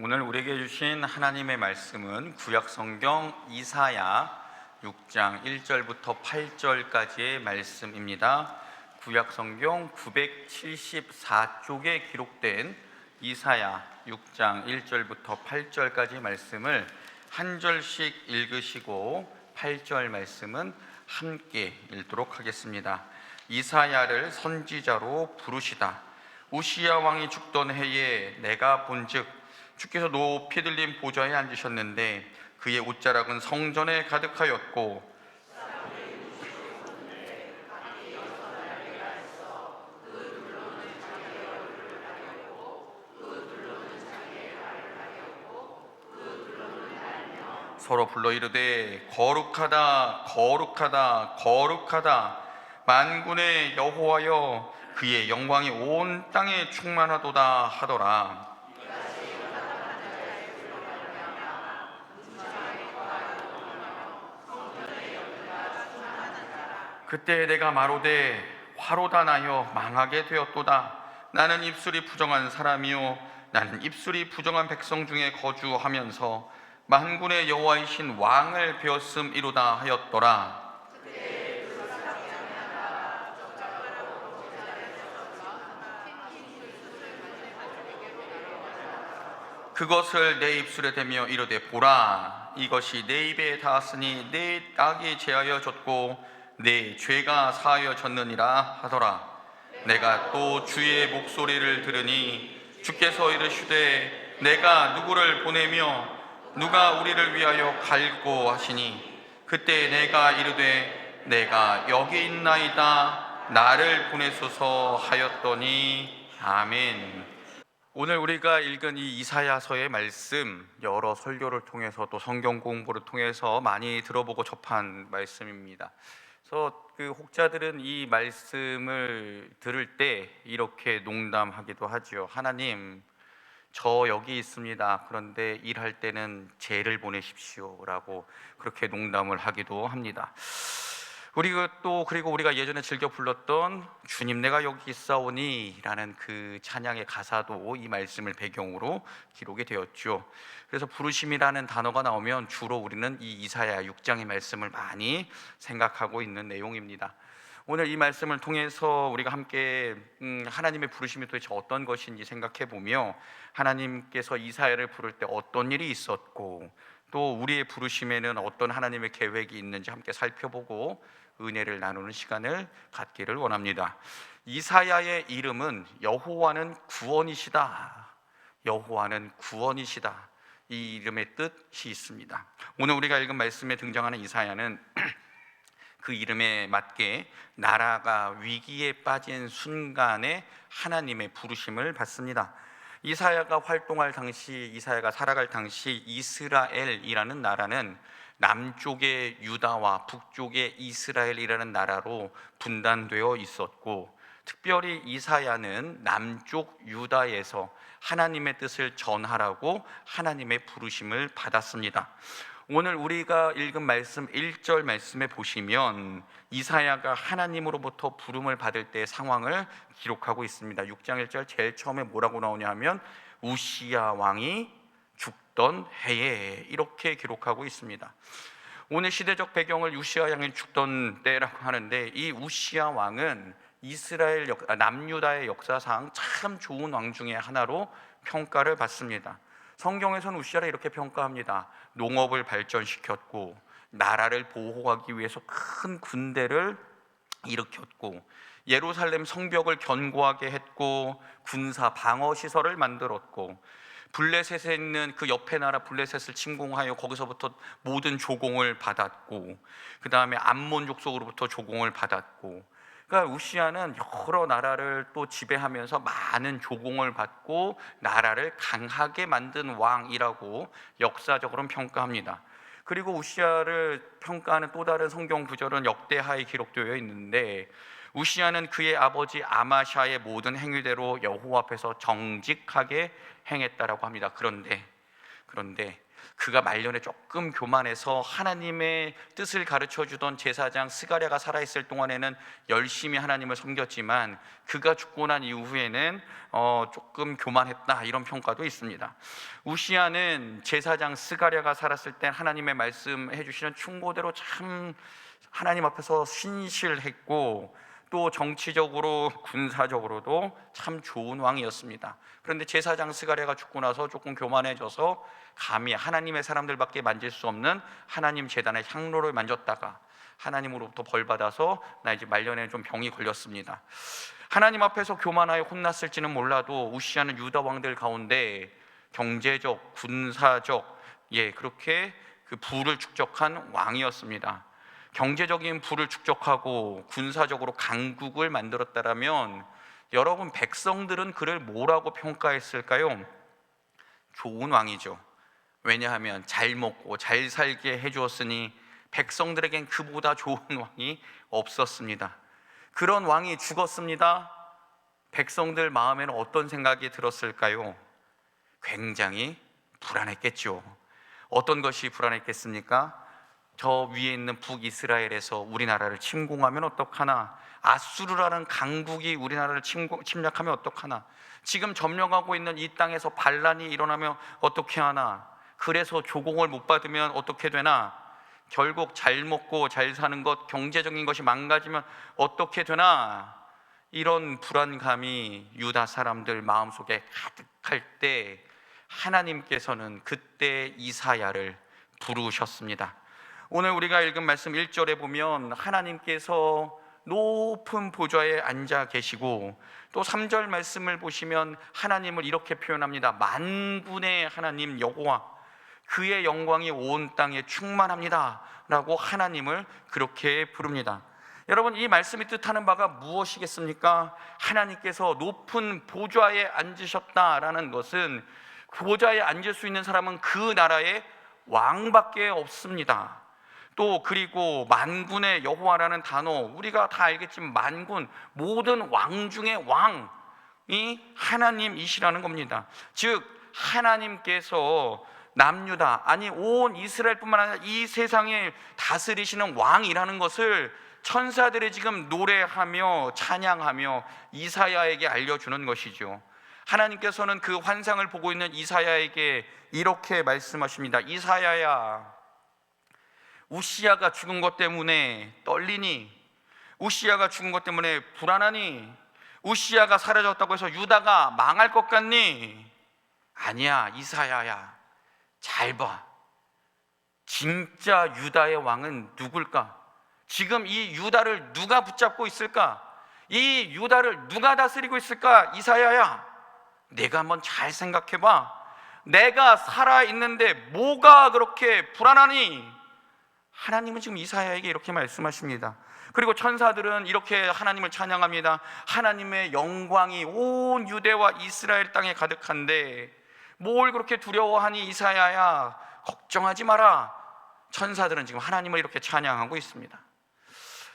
오늘 우리에게 주신 하나님의 말씀은 구약 성경 이사야 6장 1절부터 8절까지의 말씀입니다. 구약 성경 974쪽에 기록된 이사야 6장 1절부터 8절까지 말씀을 한 절씩 읽으시고 8절 말씀은 함께 읽도록 하겠습니다. 이사야를 선지자로 부르시다. 우시야 왕이 죽던 해에 내가 본즉 주께서 높이 들린 보좌에 앉으셨는데 그의 옷자락은 성전에 가득하였고 서로 불러 이르되 거룩하다 거룩하다 거룩하다. 만군의 여호와여 그의 영광이 온 땅에 충만하도다 하더라 그때 내가 마로되 화로다 나여 망하게 되었도다. 나는 입술이 부정한 사람이요. 나는 입술이 부정한 백성 중에 거주하면서 만군의 여호와이신 왕을 배웠음이로다 하였더라. 그것을 내 입술에 대며 이르되 보라. 이것이 내 입에 닿았으니 내 악이 제하여 졌고 내 죄가 사하여 졌느니라 하더라. 내가 또 주의 목소리를 들으니 주께서 이르시되 내가 누구를 보내며 누가 우리를 위하여 갈고 하시니? 그때 내가 이르되 내가 여기 있나이다. 나를 보내소서 하였더니 아멘. 오늘 우리가 읽은 이 이사야서의 말씀 여러 설교를 통해서 또 성경 공부를 통해서 많이 들어보고 접한 말씀입니다. 그래서 그 혹자들은 이 말씀을 들을 때 이렇게 농담하기도 하지요. 하나님, 저 여기 있습니다. 그런데 일할 때는 죄를 보내십시오라고 그렇게 농담을 하기도 합니다. 우리가 또 그리고 우리가 예전에 즐겨 불렀던 주님 내가 여기 있사오니라는 그 찬양의 가사도 이 말씀을 배경으로 기록이 되었죠. 그래서 부르심이라는 단어가 나오면 주로 우리는 이 이사야 6장의 말씀을 많이 생각하고 있는 내용입니다. 오늘 이 말씀을 통해서 우리가 함께 음, 하나님의 부르심이 도대체 어떤 것인지 생각해 보며 하나님께서 이사야를 부를 때 어떤 일이 있었고 또 우리의 부르심에는 어떤 하나님의 계획이 있는지 함께 살펴보고 은혜를 나누는 시간을 갖기를 원합니다. 이사야의 이름은 여호와는 구원이시다. 여호와는 구원이시다. 이 이름의 뜻이 있습니다. 오늘 우리가 읽은 말씀에 등장하는 이사야는 그 이름에 맞게 나라가 위기에 빠진 순간에 하나님의 부르심을 받습니다. 이사야가 활동할 당시 이사야가 살아갈 당시 이스라엘이라는 나라는 남쪽의 유다와 북쪽의 이스라엘이라는 나라로 분단되어 있었고 특별히 이사야는 남쪽 유다에서 하나님의 뜻을 전하라고 하나님의 부르심을 받았습니다. 오늘 우리가 읽은 말씀 1절 말씀에 보시면 이사야가 하나님으로부터 부름을 받을 때 상황을 기록하고 있습니다. 6장 1절 제일 처음에 뭐라고 나오냐 하면 우시야 왕이 죽던 해에 이렇게 기록하고 있습니다. 오늘 시대적 배경을 우시야 왕이 죽던 때라고 하는데 이 우시야 왕은 이스라엘 역, 아, 남유다의 역사상 참 좋은 왕 중에 하나로 평가를 받습니다. 성경에서는 우시아를 이렇게 평가합니다. 농업을 발전시켰고 나라를 보호하기 위해서 큰 군대를 일으켰고 예루살렘 성벽을 견고하게 했고 군사 방어 시설을 만들었고 블레셋에 있는 그 옆에 나라 블레셋을 침공하여 거기서부터 모든 조공을 받았고 그 다음에 암몬 족속으로부터 조공을 받았고 그러니까 우시아는 여러 나라를 또 지배하면서 많은 조공을 받고 나라를 강하게 만든 왕이라고 역사적으로는 평가합니다. 그리고 우시아를 평가하는 또 다른 성경 구절은 역대하에 기록되어 있는데 우시아는 그의 아버지 아마샤의 모든 행위대로 여호와 앞에서 정직하게 행했다라고 합니다. 그런데 그런데 그가 말년에 조금 교만해서 하나님의 뜻을 가르쳐 주던 제사장 스가랴가 살아 있을 동안에는 열심히 하나님을 섬겼지만 그가 죽고 난 이후에는 어, 조금 교만했다 이런 평가도 있습니다. 우시아는 제사장 스가랴가 살았을 때 하나님의 말씀해 주시는 충고대로 참 하나님 앞에서 신실했고 또 정치적으로 군사적으로도 참 좋은 왕이었습니다. 그런데 제사장 스가랴가 죽고 나서 조금 교만해져서 감히 하나님의 사람들밖에 만질 수 없는 하나님 재단의 향로를 만졌다가 하나님으로부터 벌 받아서 나 이제 말년에 좀 병이 걸렸습니다. 하나님 앞에서 교만하여 혼났을지는 몰라도 우시아는 유다 왕들 가운데 경제적, 군사적 예, 그렇게 그 부를 축적한 왕이었습니다. 경제적인 부를 축적하고 군사적으로 강국을 만들었다라면 여러분 백성들은 그를 뭐라고 평가했을까요? 좋은 왕이죠. 왜냐하면 잘 먹고 잘 살게 해주었으니 백성들에겐 그보다 좋은 왕이 없었습니다. 그런 왕이 죽었습니다. 백성들 마음에는 어떤 생각이 들었을까요? 굉장히 불안했겠죠. 어떤 것이 불안했겠습니까? 저 위에 있는 북이스라엘에서 우리나라를 침공하면 어떡하나? 아수르라는 강국이 우리나라를 침공, 침략하면 어떡하나? 지금 점령하고 있는 이 땅에서 반란이 일어나면 어떻게 하나? 그래서 조공을 못 받으면 어떻게 되나? 결국 잘 먹고 잘 사는 것, 경제적인 것이 망가지면 어떻게 되나? 이런 불안감이 유다 사람들 마음속에 가득할 때 하나님께서는 그때 이사야를 부르셨습니다. 오늘 우리가 읽은 말씀 1절에 보면 하나님께서 높은 보좌에 앉아 계시고 또 3절 말씀을 보시면 하나님을 이렇게 표현합니다. 만군의 하나님 여호와 그의 영광이 온 땅에 충만합니다. 라고 하나님을 그렇게 부릅니다. 여러분 이 말씀이 뜻하는 바가 무엇이겠습니까? 하나님께서 높은 보좌에 앉으셨다라는 것은 보좌에 앉을 수 있는 사람은 그 나라의 왕밖에 없습니다. 또 그리고 만군의 여호와라는 단어 우리가 다 알겠지만 만군 모든 왕 중의 왕이 하나님이시라는 겁니다. 즉 하나님께서 남유다 아니 온 이스라엘뿐만 아니라 이 세상을 다스리시는 왕이라는 것을 천사들이 지금 노래하며 찬양하며 이사야에게 알려주는 것이죠. 하나님께서는 그 환상을 보고 있는 이사야에게 이렇게 말씀하십니다. 이사야야, 우시야가 죽은 것 때문에 떨리니, 우시야가 죽은 것 때문에 불안하니, 우시야가 사라졌다고 해서 유다가 망할 것 같니? 아니야, 이사야야. 잘 봐. 진짜 유다의 왕은 누굴까? 지금 이 유다를 누가 붙잡고 있을까? 이 유다를 누가 다스리고 있을까? 이사야야, 내가 한번 잘 생각해 봐. 내가 살아 있는데 뭐가 그렇게 불안하니? 하나님은 지금 이사야에게 이렇게 말씀하십니다. 그리고 천사들은 이렇게 하나님을 찬양합니다. 하나님의 영광이 온 유대와 이스라엘 땅에 가득한데 뭘 그렇게 두려워하니 이사야야 걱정하지 마라. 천사들은 지금 하나님을 이렇게 찬양하고 있습니다.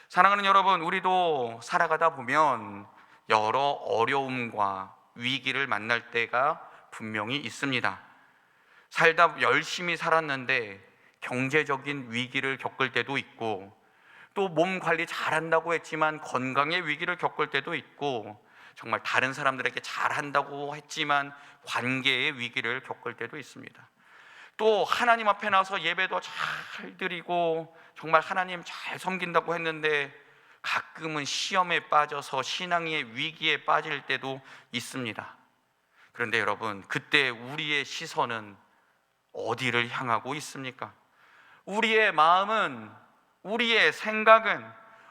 사랑하는 여러분, 우리도 살아가다 보면 여러 어려움과 위기를 만날 때가 분명히 있습니다. 살다 열심히 살았는데 경제적인 위기를 겪을 때도 있고 또 몸 관리 잘한다고 했지만 건강의 위기를 겪을 때도 있고 정말 다른 사람들에게 잘한다고 했지만 관계의 위기를 겪을 때도 있습니다. 또 하나님 앞에 나서 예배도 잘 드리고 정말 하나님 잘 섬긴다고 했는데 가끔은 시험에 빠져서 신앙의 위기에 빠질 때도 있습니다. 그런데 여러분, 그때 우리의 시선은 어디를 향하고 있습니까? 우리의 마음은, 우리의 생각은,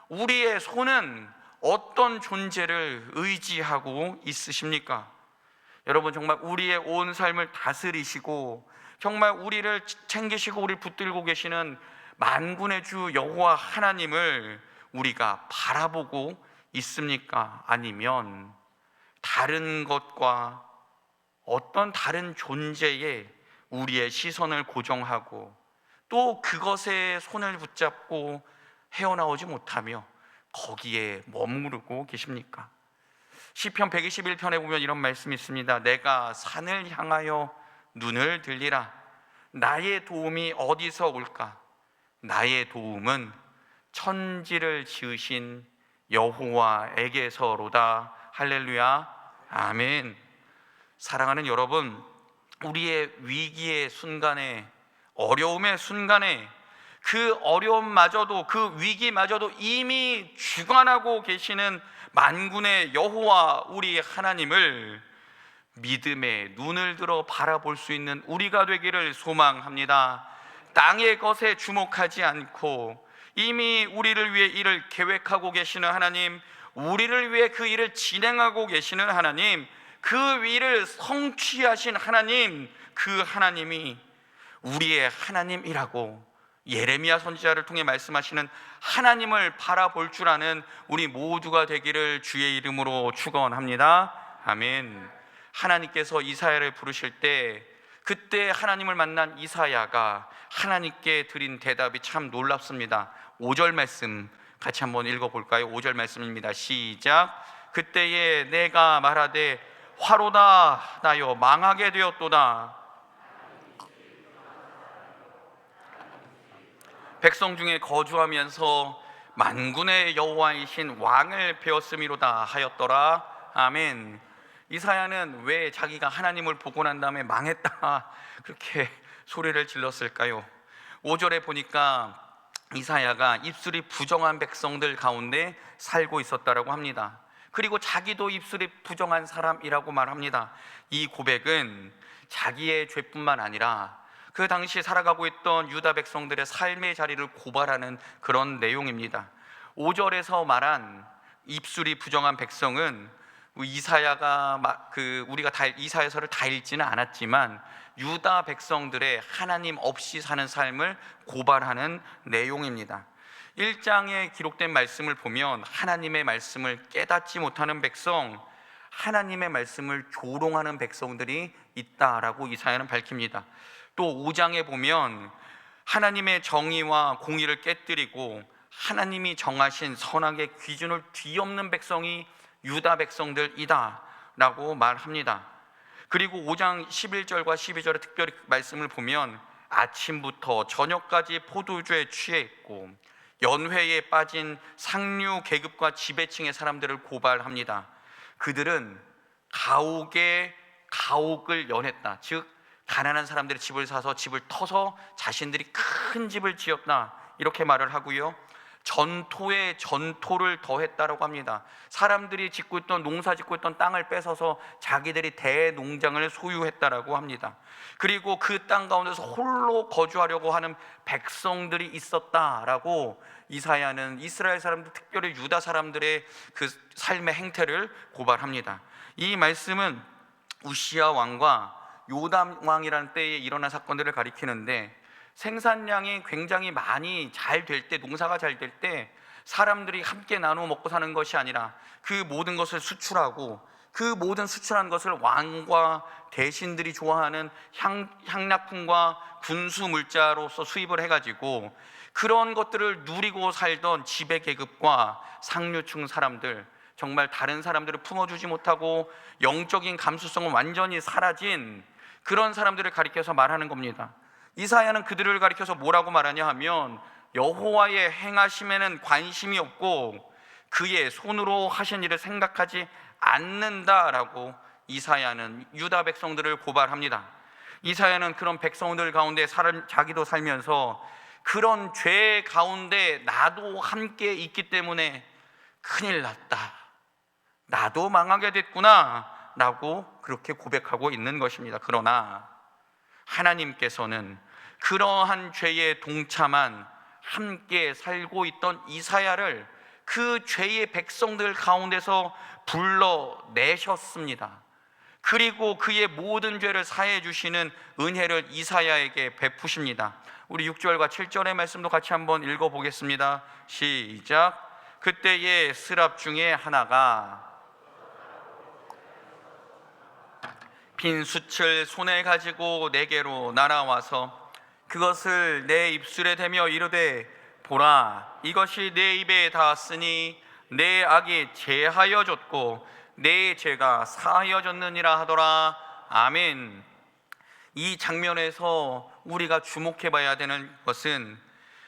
우리의 손은 어떤 존재를 의지하고 있으십니까? 여러분, 정말 우리의 온 삶을 다스리시고, 정말 우리를 챙기시고, 우리를 붙들고 계시는 만군의 주 여호와 하나님을 우리가 바라보고 있습니까? 아니면 다른 것과 어떤 다른 존재에 우리의 시선을 고정하고 또 그것에 손을 붙잡고 헤어나오지 못하며 거기에 머무르고 계십니까? 시편 121편에 보면 이런 말씀이 있습니다. 내가 산을 향하여 눈을 들리라. 나의 도움이 어디서 올까? 나의 도움은 천지를 지으신 여호와에게서로다. 할렐루야. 아멘. 사랑하는 여러분, 우리의 위기의 순간에 어려움의 순간에 그 어려움마저도 그 위기마저도 이미 주관하고 계시는 만군의 여호와 우리 하나님을 믿음의 눈을 들어 바라볼 수 있는 우리가 되기를 소망합니다. 땅의 것에 주목하지 않고 이미 우리를 위해 일을 계획하고 계시는 하나님, 우리를 위해 그 일을 진행하고 계시는 하나님, 그 일을 성취하신 하나님, 그 하나님이 우리의 하나님이라고 예레미야 선지자를 통해 말씀하시는 하나님을 바라볼 줄 아는 우리 모두가 되기를 주의 이름으로 축원합니다. 아멘. 하나님께서 이사야를 부르실 때 그때 하나님을 만난 이사야가 하나님께 드린 대답이 참 놀랍습니다. 5절 말씀 같이 한번 읽어 볼까요? 5절 말씀입니다. 시작. 그때에 내가 말하되 화로다 나여 망하게 되었도다. 백성 중에 거주하면서 만군의 여호와이신 왕을 배웠음이로다 하였더라. 아멘. 이사야는 왜 자기가 하나님을 보고 난 다음에 망했다 그렇게 소리를 질렀을까요? 5절에 보니까 이사야가 입술이 부정한 백성들 가운데 살고 있었다라고 합니다. 그리고 자기도 입술이 부정한 사람이라고 말합니다. 이 고백은 자기의 죄뿐만 아니라 그 당시 살아가고 있던 유다 백성들의 삶의 자리를 고발하는 그런 내용입니다. 5절에서 말한 입술이 부정한 백성은 이사야가 마- 그 우리가 다 이사야서를 다 읽지는 않았지만 유다 백성들의 하나님 없이 사는 삶을 고발하는 내용입니다. 1장에 기록된 말씀을 보면 하나님의 말씀을 깨닫지 못하는 백성, 하나님의 말씀을 조롱하는 백성들이 있다라고 이사야는 밝힙니다. 또 5장에 보면 하나님의 정의와 공의를 깨뜨리고 하나님이 정하신 선악의 기준을 뒤엎는 백성이 유다 백성들이다라고 말합니다. 그리고 5장 11절과 12절의 특별히 말씀을 보면 아침부터 저녁까지 포도주에 취해 있고 연회에 빠진 상류 계급과 지배층의 사람들을 고발합니다. 그들은 가옥에 가옥을 연했다. 즉 가난한 사람들이 집을 사서 집을 터서 자신들이 큰 집을 지었다. 이렇게 말을 하고요. 전토에 전토를 더했다라고 합니다. 사람들이 짓고 있던 농사 짓고 있던 땅을 뺏어서 자기들이 대농장을 소유했다라고 합니다. 그리고 그 땅 가운데서 홀로 거주하려고 하는 백성들이 있었다라고 이사야는 이스라엘 사람들 특별히 유다 사람들의 그 삶의 행태를 고발합니다. 이 말씀은 우시아 왕과 요담 왕이라는 때에 일어난 사건들을 가리키는데 생산량이 굉장히 많이 잘 될 때, 농사가 잘 될 때 사람들이 함께 나누어 먹고 사는 것이 아니라 그 모든 것을 수출하고 그 모든 수출한 것을 왕과 대신들이 좋아하는 향, 향락품과 군수 물자로서 수입을 해가지고 그런 것들을 누리고 살던 지배 계급과 상류층 사람들 정말 다른 사람들을 품어주지 못하고 영적인 감수성은 완전히 사라진 그런 사람들을 가리켜서 말하는 겁니다. 이사야는 그들을 가리켜서 뭐라고 말하냐 하면 여호와의 행하심에는 관심이 없고 그의 손으로 하신 일을 생각하지 않는다라고 이사야는 유다 백성들을 고발합니다. 이사야는 그런 백성들 가운데 살, 자기도 살면서 그런 죄 가운데 나도 함께 있기 때문에 큰일 났다. 나도 망하게 됐구나. 라고 그렇게 고백하고 있는 것입니다. 그러나 하나님께서는 그러한 죄에 동참한 함께 살고 있던 이사야를 그 죄의 백성들 가운데서 불러내셨습니다. 그리고 그의 모든 죄를 사해 주시는 은혜를 이사야에게 베푸십니다. 우리 6절과 7절의 말씀도 같이 한번 읽어 보겠습니다. 시작. 그때의 스랍 중에 하나가 빈 숯을 손에 가지고 내게로 날아와서 그것을 내 입술에 대며 이르되 보라 이것이 내 입에 닿았으니 내 악이 제하여 졌고 내 죄가 사하여 졌느니라 하더라 아멘 이 장면에서 우리가 주목해 봐야 되는 것은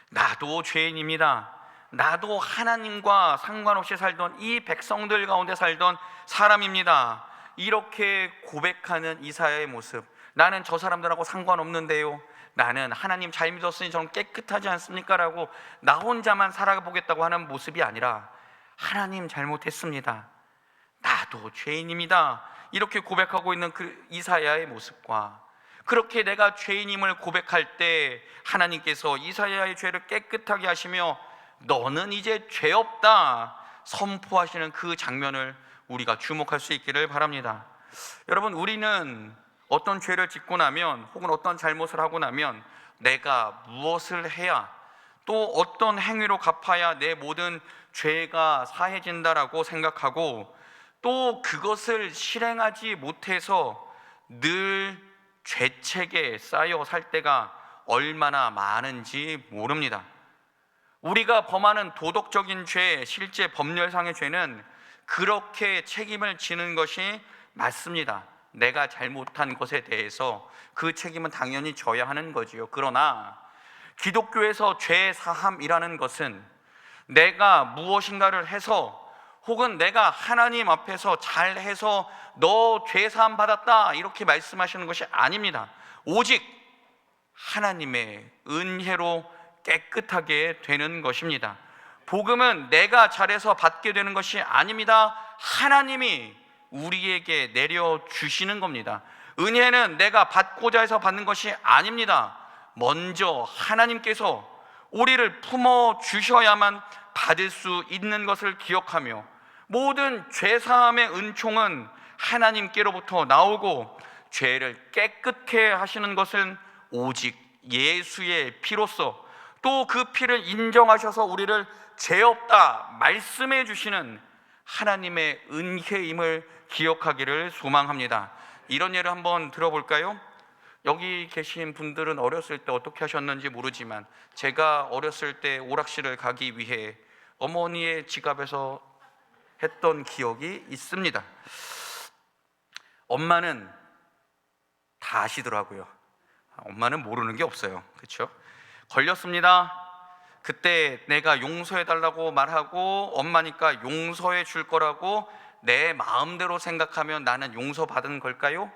나도 죄인입니다. 나도 하나님과 상관없이 살던 이 백성들 가운데 살던 사람입니다. 이렇게 고백하는 이사야의 모습. 나는 저 사람들하고 상관없는데요. 나는 하나님 잘 믿었으니 저는 깨끗하지 않습니까? 라고 나 혼자만 살아보겠다고 하는 모습이 아니라 하나님 잘못했습니다. 나도 죄인입니다. 이렇게 고백하고 있는 그 이사야의 모습과 그렇게 내가 죄인임을 고백할 때 하나님께서 이사야의 죄를 깨끗하게 하시며 너는 이제 죄 없다 선포하시는 그 장면을 우리가 주목할 수 있기를 바랍니다. 여러분 우리는 어떤 죄를 짓고 나면 혹은 어떤 잘못을 하고 나면 내가 무엇을 해야 또 어떤 행위로 갚아야 내 모든 죄가 사해진다라고 생각하고 또 그것을 실행하지 못해서 늘 죄책에 쌓여 살 때가 얼마나 많은지 모릅니다. 우리가 범하는 도덕적인 죄, 실제 법률상의 죄는 그렇게 책임을 지는 것이 맞습니다. 내가 잘못한 것에 대해서 그 책임은 당연히 져야 하는 거지요. 그러나 기독교에서 죄 사함이라는 것은 내가 무엇인가를 해서 혹은 내가 하나님 앞에서 잘해서 너 죄 사함 받았다 이렇게 말씀하시는 것이 아닙니다. 오직 하나님의 은혜로 깨끗하게 되는 것입니다. 복음은 내가 잘해서 받게 되는 것이 아닙니다. 하나님이 우리에게 내려 주시는 겁니다. 은혜는 내가 받고자 해서 받는 것이 아닙니다. 먼저 하나님께서 우리를 품어 주셔야만 받을 수 있는 것을 기억하며 모든 죄 사함의 은총은 하나님께로부터 나오고 죄를 깨끗게 하시는 것은 오직 예수의 피로써 또그 피를 인정하셔서 우리를 죄 없다 말씀해 주시는 하나님의 은혜임을 기억하기를 소망합니다. 이런 예를 한번 들어볼까요? 여기 계신 분들은 어렸을 때 어떻게 하셨는지 모르지만 제가 어렸을 때 오락실을 가기 위해 어머니의 지갑에서 했던 기억이 있습니다. 엄마는 다 아시더라고요. 엄마는 모르는 게 없어요. 그렇죠? 걸렸습니다. 그때 내가 용서해 달라고 말하고 엄마니까 용서해 줄 거라고 내 마음대로 생각하면 나는 용서받은 걸까요?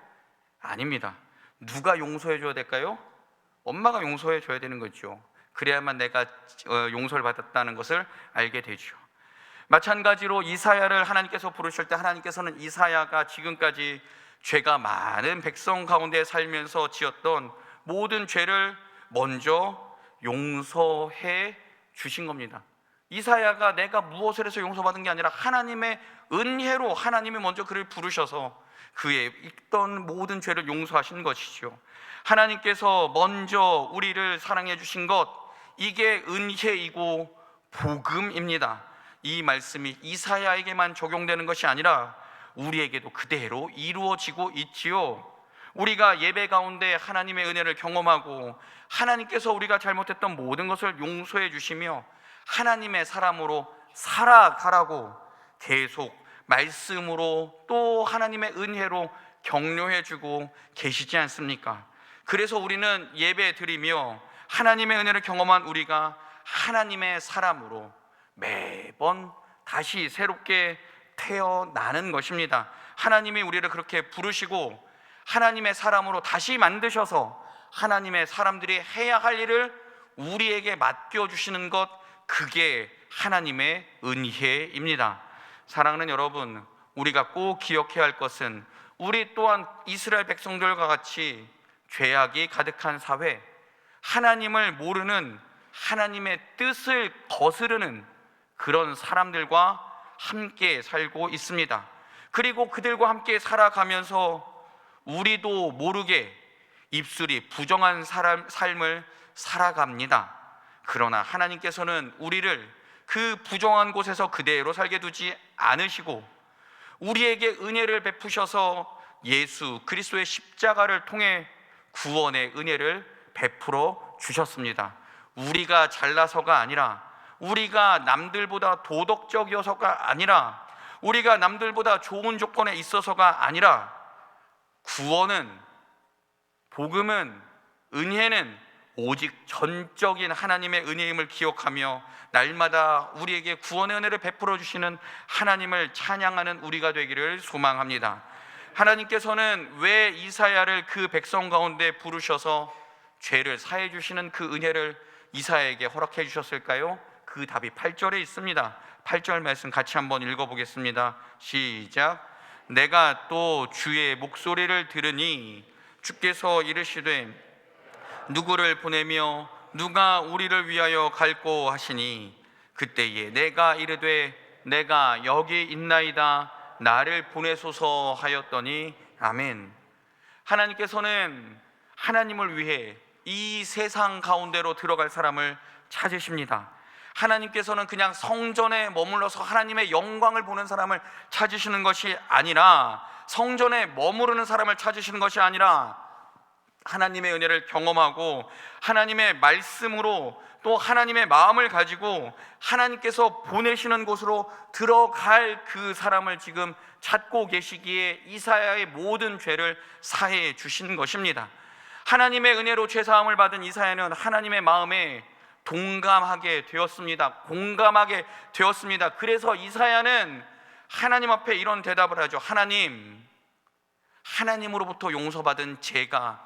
아닙니다. 누가 용서해 줘야 될까요? 엄마가 용서해 줘야 되는 거죠. 그래야만 내가 어, 용서를 받았다는 것을 알게 되죠. 마찬가지로 이사야를 하나님께서 부르실 때 하나님께서는 이사야가 지금까지 죄가 많은 백성 가운데 살면서 지었던 모든 죄를 먼저 용서해 주신 겁니다. 이사야가 내가 무엇을 해서 용서받은 게 아니라 하나님의 은혜로 하나님이 먼저 그를 부르셔서 그의 있던 모든 죄를 용서하신 것이죠. 하나님께서 먼저 우리를 사랑해 주신 것 이게 은혜이고 복음입니다. 이 말씀이 이사야에게만 적용되는 것이 아니라 우리에게도 그대로 이루어지고 있지요. 우리가 예배 가운데 하나님의 은혜를 경험하고 하나님께서 우리가 잘못했던 모든 것을 용서해 주시며 하나님의 사람으로 살아가라고 계속 말씀으로 또 하나님의 은혜로 격려해 주고 계시지 않습니까? 그래서 우리는 예배 드리며 하나님의 은혜를 경험한 우리가 하나님의 사람으로 매번 다시 새롭게 태어나는 것입니다. 하나님이 우리를 그렇게 부르시고 하나님의 사람으로 다시 만드셔서 하나님의 사람들이 해야 할 일을 우리에게 맡겨주시는 것, 그게 하나님의 은혜입니다. 사랑하는 여러분, 우리가 꼭 기억해야 할 것은 우리 또한 이스라엘 백성들과 같이 죄악이 가득한 사회, 하나님을 모르는 하나님의 뜻을 거스르는 그런 사람들과 함께 살고 있습니다. 그리고 그들과 함께 살아가면서 우리도 모르게 입술이 부정한 사람, 삶을 살아갑니다. 그러나 하나님께서는 우리를 그 부정한 곳에서 그대로 살게 두지 않으시고 우리에게 은혜를 베푸셔서 예수 그리스도의 십자가를 통해 구원의 은혜를 베풀어 주셨습니다. 우리가 잘나서가 아니라 우리가 남들보다 도덕적이어서가 아니라 우리가 남들보다 좋은 조건에 있어서가 아니라 구원은 복음은 은혜는 오직 전적인 하나님의 은혜임을 기억하며 날마다 우리에게 구원의 은혜를 베풀어 주시는 하나님을 찬양하는 우리가 되기를 소망합니다. 하나님께서는 왜 이사야를 그 백성 가운데 부르셔서 죄를 사해 주시는 그 은혜를 이사야에게 허락해 주셨을까요? 그 답이 8절에 있습니다. 8절 말씀 같이 한번 읽어 보겠습니다. 시작. 내가 또 주의 목소리를 들으니 주께서 이르시되 누구를 보내며 누가 우리를 위하여 갈고 하시니 그때에 내가 이르되 내가 여기 있나이다 나를 보내소서 하였더니 아멘. 하나님께서는 하나님을 위해 이 세상 가운데로 들어갈 사람을 찾으십니다. 하나님께서는 그냥 성전에 머물러서 하나님의 영광을 보는 사람을 찾으시는 것이 아니라 성전에 머무르는 사람을 찾으시는 것이 아니라 하나님의 은혜를 경험하고 하나님의 말씀으로 또 하나님의 마음을 가지고 하나님께서 보내시는 곳으로 들어갈 그 사람을 지금 찾고 계시기에 이사야의 모든 죄를 사해 주신 것입니다. 하나님의 은혜로 죄 사함을 받은 이사야는 하나님의 마음에 동감하게 되었습니다. 공감하게 되었습니다. 그래서 이사야는 하나님 앞에 이런 대답을 하죠. 하나님, 하나님으로부터 용서받은 죄가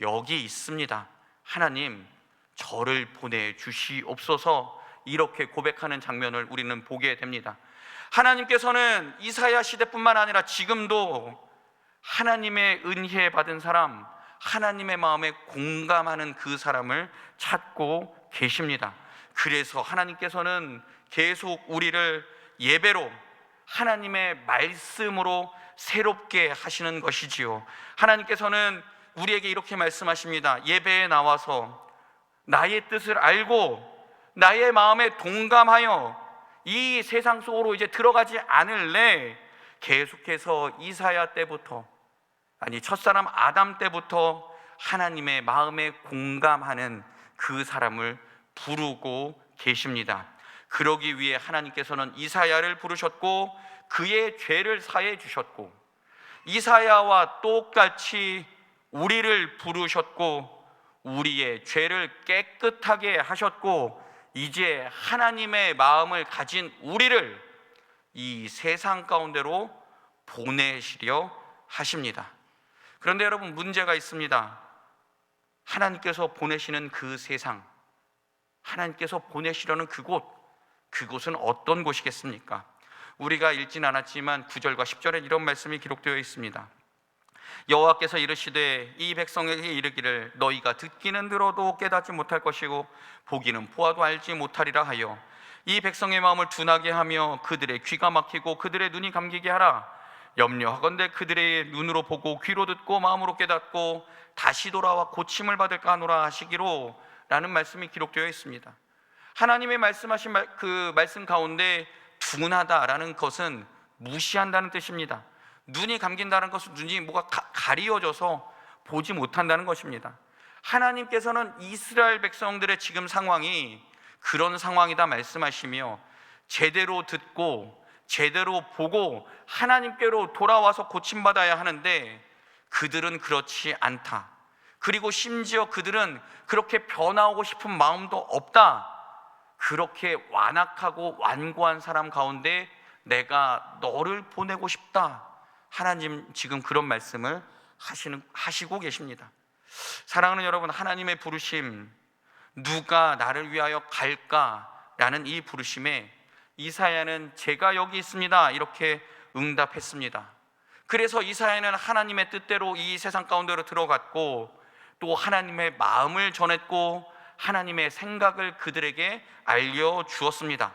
여기 있습니다. 하나님, 저를 보내 주시옵소서 이렇게 고백하는 장면을 우리는 보게 됩니다. 하나님께서는 이사야 시대뿐만 아니라 지금도 하나님의 은혜 받은 사람, 하나님의 마음에 공감하는 그 사람을 찾고 계십니다. 그래서 하나님께서는 계속 우리를 예배로 하나님의 말씀으로 새롭게 하시는 것이지요. 하나님께서는 우리에게 이렇게 말씀하십니다. 예배에 나와서 나의 뜻을 알고 나의 마음에 동감하여 이 세상 속으로 이제 들어가지 않을래 계속해서 이사야 때부터 아니 첫사람 아담 때부터 하나님의 마음에 공감하는 그 사람을 부르고 계십니다. 그러기 위해 하나님께서는 이사야를 부르셨고 그의 죄를 사해 주셨고 이사야와 똑같이 우리를 부르셨고 우리의 죄를 깨끗하게 하셨고 이제 하나님의 마음을 가진 우리를 이 세상 가운데로 보내시려 하십니다. 그런데 여러분 문제가 있습니다. 하나님께서 보내시는 그 세상, 하나님께서 보내시려는 그곳, 그곳은 어떤 곳이겠습니까? 우리가 읽진 않았지만 9절과 10절에 이런 말씀이 기록되어 있습니다. 여호와께서 이르시되 이 백성에게 이르기를 너희가 듣기는 들어도 깨닫지 못할 것이고 보기는 보아도 알지 못하리라 하여 이 백성의 마음을 둔하게 하며 그들의 귀가 막히고 그들의 눈이 감기게 하라 염려하건대 그들의 눈으로 보고 귀로 듣고 마음으로 깨닫고 다시 돌아와 고침을 받을까 하노라 하시기로 라는 말씀이 기록되어 있습니다 하나님의 말씀하신 말- 그 말씀 가운데 둔하다라는 것은 무시한다는 뜻입니다 눈이 감긴다는 것은 눈이 뭐가 가, 가리워져서 보지 못한다는 것입니다. 하나님께서는 이스라엘 백성들의 지금 상황이 그런 상황이다 말씀하시며 제대로 듣고 제대로 보고 하나님께로 돌아와서 고침받아야 하는데 그들은 그렇지 않다. 그리고 심지어 그들은 그렇게 변화하고 싶은 마음도 없다. 그렇게 완악하고 완고한 사람 가운데 내가 너를 보내고 싶다. 하나님 지금 그런 말씀을 하시는 하시고 계십니다. 사랑하는 여러분, 하나님의 부르심 누가 나를 위하여 갈까 라는 이 부르심에 이사야는 제가 여기 있습니다. 이렇게 응답했습니다. 그래서 이사야는 하나님의 뜻대로 이 세상 가운데로 들어갔고 또 하나님의 마음을 전했고 하나님의 생각을 그들에게 알려 주었습니다.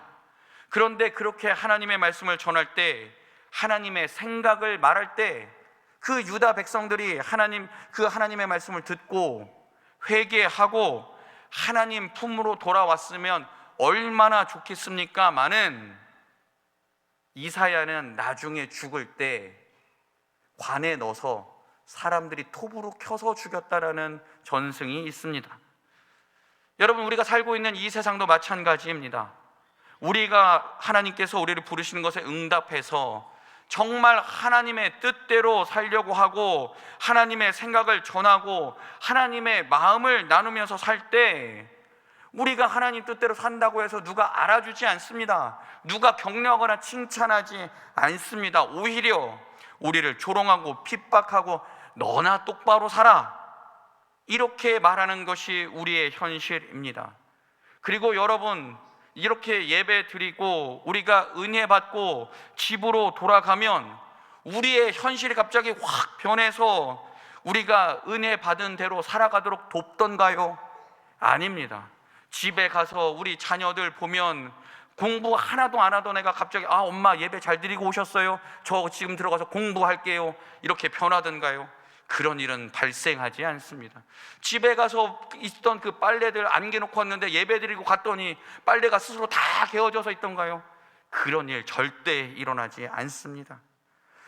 그런데 그렇게 하나님의 말씀을 전할 때 하나님의 생각을 말할 때 그 유다 백성들이 하나님 그 하나님의 말씀을 듣고 회개하고 하나님 품으로 돌아왔으면 얼마나 좋겠습니까? 많은 이사야는 나중에 죽을 때 관에 넣어서 사람들이 톱으로 켜서 죽였다라는 전승이 있습니다. 여러분 우리가 살고 있는 이 세상도 마찬가지입니다. 우리가 하나님께서 우리를 부르시는 것에 응답해서 정말 하나님의 뜻대로 살려고 하고 하나님의 생각을 전하고 하나님의 마음을 나누면서 살 때 우리가 하나님 뜻대로 산다고 해서 누가 알아주지 않습니다. 누가 격려하거나 칭찬하지 않습니다. 오히려 우리를 조롱하고 핍박하고 너나 똑바로 살아. 이렇게 말하는 것이 우리의 현실입니다. 그리고 여러분, 이렇게 예배 드리고 우리가 은혜 받고 집으로 돌아가면 우리의 현실이 갑자기 확 변해서 우리가 은혜 받은 대로 살아가도록 돕던가요? 아닙니다. 집에 가서 우리 자녀들 보면 공부 하나도 안 하던 애가 갑자기 아 엄마 예배 잘 드리고 오셨어요? 저 지금 들어가서 공부할게요. 이렇게 변하던가요? 그런 일은 발생하지 않습니다. 집에 가서 있던 그 빨래들 안개놓고 왔는데 예배 드리고 갔더니 빨래가 스스로 다 개어져서 있던가요? 그런 일 절대 일어나지 않습니다.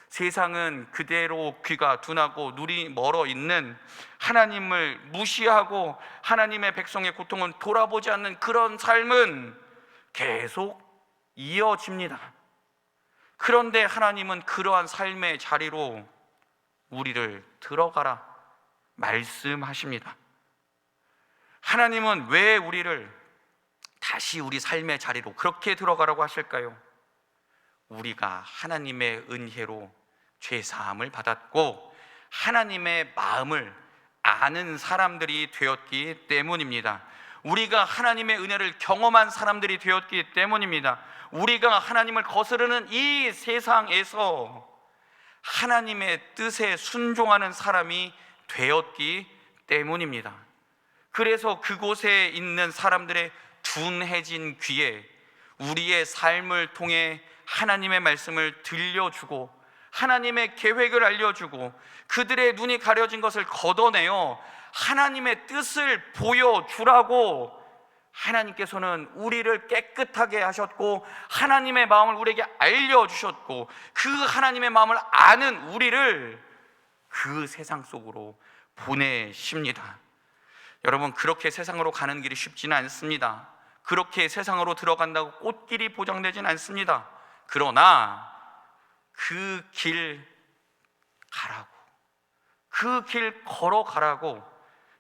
세상은 그대로 귀가 둔하고 눈이 멀어 있는 하나님을 무시하고 하나님의 백성의 고통은 돌아보지 않는 그런 삶은 계속 이어집니다. 그런데 하나님은 그러한 삶의 자리로 우리를 들어가라 말씀하십니다. 하나님은 왜 우리를 다시 우리 삶의 자리로 그렇게 들어가라고 하실까요? 우리가 하나님의 은혜로 죄 사함을 받았고 하나님의 마음을 아는 사람들이 되었기 때문입니다. 우리가 하나님의 은혜를 경험한 사람들이 되었기 때문입니다. 우리가 하나님을 거스르는 이 세상에서 하나님의 뜻에 순종하는 사람이 되었기 때문입니다. 그래서 그곳에 있는 사람들의 둔해진 귀에 우리의 삶을 통해 하나님의 말씀을 들려주고 하나님의 계획을 알려주고 그들의 눈이 가려진 것을 걷어내어 하나님의 뜻을 보여주라고 하나님께서는 우리를 깨끗하게 하셨고 하나님의 마음을 우리에게 알려주셨고 그 하나님의 마음을 아는 우리를 그 세상 속으로 보내십니다. 여러분 그렇게 세상으로 가는 길이 쉽지는 않습니다. 그렇게 세상으로 들어간다고 꽃길이 보장되진 않습니다. 그러나 그 길 가라고. 그 길 걸어가라고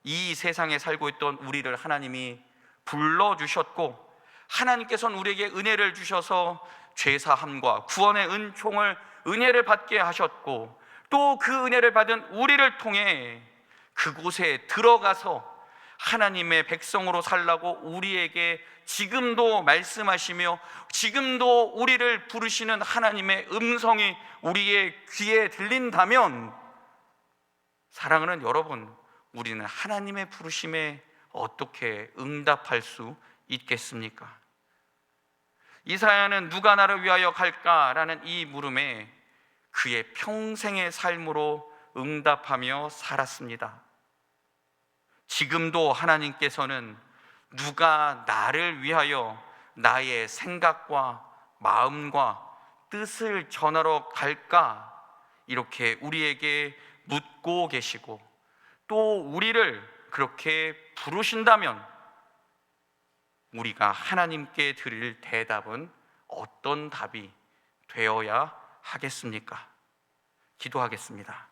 이 세상에 살고 있던 우리를 하나님이 불러주셨고 하나님께서는 우리에게 은혜를 주셔서 죄사함과 구원의 은총을 은혜를 받게 하셨고 또 그 은혜를 받은 우리를 통해 그곳에 들어가서 하나님의 백성으로 살라고 우리에게 지금도 말씀하시며 지금도 우리를 부르시는 하나님의 음성이 우리의 귀에 들린다면 사랑하는 여러분, 우리는 하나님의 부르심에 어떻게 응답할 수 있겠습니까? 이사야는 누가 나를 위하여 갈까라는 이 물음에 그의 평생의 삶으로 응답하며 살았습니다. 지금도 하나님께서는 누가 나를 위하여 나의 생각과 마음과 뜻을 전하러 갈까? 이렇게 우리에게 묻고 계시고 또 우리를 그렇게 부르신다면 우리가 하나님께 드릴 대답은 어떤 답이 되어야 하겠습니까? 기도하겠습니다.